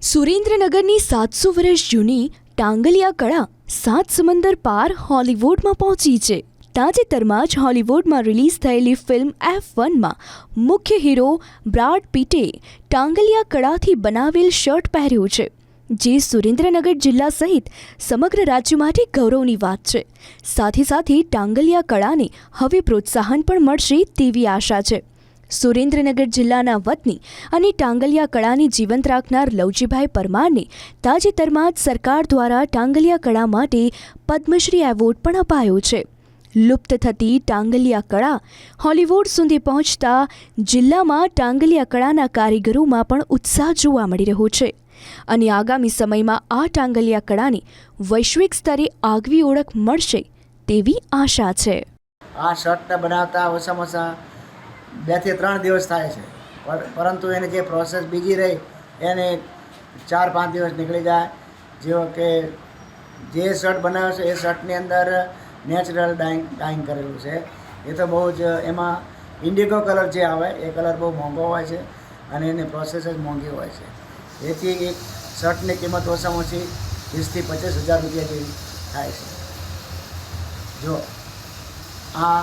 સુરેન્દ્રનગરની સાતસો વર્ષ જૂની ટાંગલિયા કળા સાત સમંદર પાર હોલિવૂડમાં પહોંચી છે. તાજેતરમાં જ હોલિવૂડમાં રિલીઝ થયેલી ફિલ્મ એફ વનમાં મુખ્ય હીરો બ્રાડ પીટે ટાંગલિયા કળાથી બનાવેલ શર્ટ પહેર્યું છે, જે સુરેન્દ્રનગર જિલ્લા સહિત સમગ્ર રાજ્ય માટે ગૌરવની વાત છે. સાથે સાથે ટાંગલિયા કળાને હવે પ્રોત્સાહન પણ મળશે તેવી આશા છે. સુરેન્દ્રનગર જિલ્લાના વતની અને ટાંગલિયા કળાને જીવંત રાખનાર લવજીભાઈ પરમારને તાજેતરમાં જ સરકાર દ્વારા ટાંગલિયા કળા માટે પદ્મશ્રી એવોર્ડ પણ અપાયો છે. લુપ્ત થતી ટાંગલિયા કળા હોલિવૂડ સુધી પહોંચતા જિલ્લામાં ટાંગલિયા કળાના કારીગરોમાં પણ ઉત્સાહ જોવા મળી રહ્યો છે અને આગામી સમયમાં આ ટાંગલિયા કળાને વૈશ્વિક સ્તરે આગવી ઓળખ મળશે તેવી આશા છે. આ શર્ટને બનાવતા ઓછામાં ઓછા બેથી ત્રણ દિવસ થાય છે. પર- પરંતુ એની જે પ્રોસેસ બીજી રહી, એને ચાર પાંચ દિવસ નીકળી જાય. જેવો કે જે શર્ટ બનાવ્યો છે એ શર્ટની અંદર નેચરલ ડાઈંગ ડાઈંગ કરેલું છે. એ તો બહુ જ, એમાં ઇન્ડિગો કલર જે આવે, એ કલર બહુ મોંઘો હોય છે અને એની પ્રોસેસ જ મોંઘી હોય છે. એથી એક શર્ટની કિંમત ઓછામાં ઓછી વીસથી પચીસ હજાર રૂપિયા જેવી થાય છે. જો આ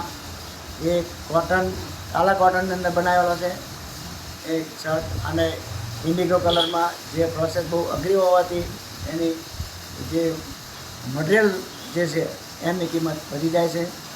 એક કોટન કાલા કોટનની અંદર બનાવેલો છે. એ શર્ટ અને ઇન્ડિગો કલરમાં જે પ્રોસેસ બહુ અઘરી હોવાથી એની જે મટીરિયલ જે છે, એમની કિંમત વધી જાય છે.